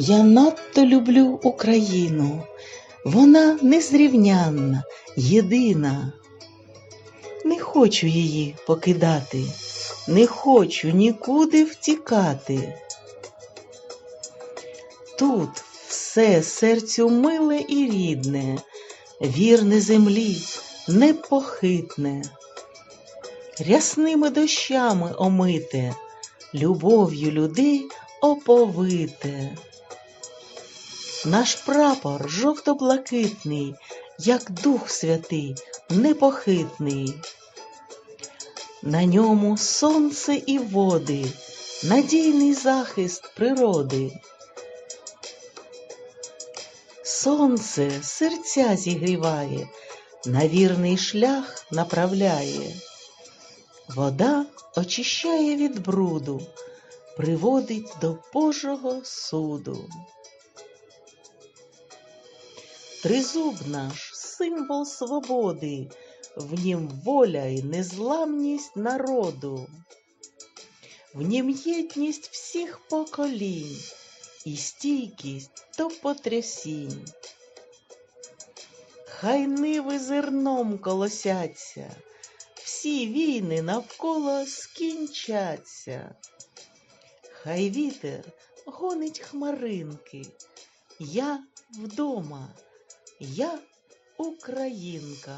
Я надто люблю Україну, вона незрівнянна, єдина. Не хочу її покидати, не хочу нікуди втікати. Тут все серцю миле і рідне, вірне землі, непохитне, рясними дощами омите, любов'ю людей оповите. Наш прапор жовто-блакитний, як Дух Святий, непохитний. На ньому сонце і води, надійний захист природи. Сонце серця зігріває, на вірний шлях направляє. Вода очищає від бруду, приводить до Божого суду. Тризуб наш символ свободи, в нім воля і незламність народу, в нім єдність всіх поколінь і стійкість до потрясінь. Хай ниви зерном колосяться, всі війни навколо скінчаться. Хай вітер гонить хмаринки, я вдома, я українка.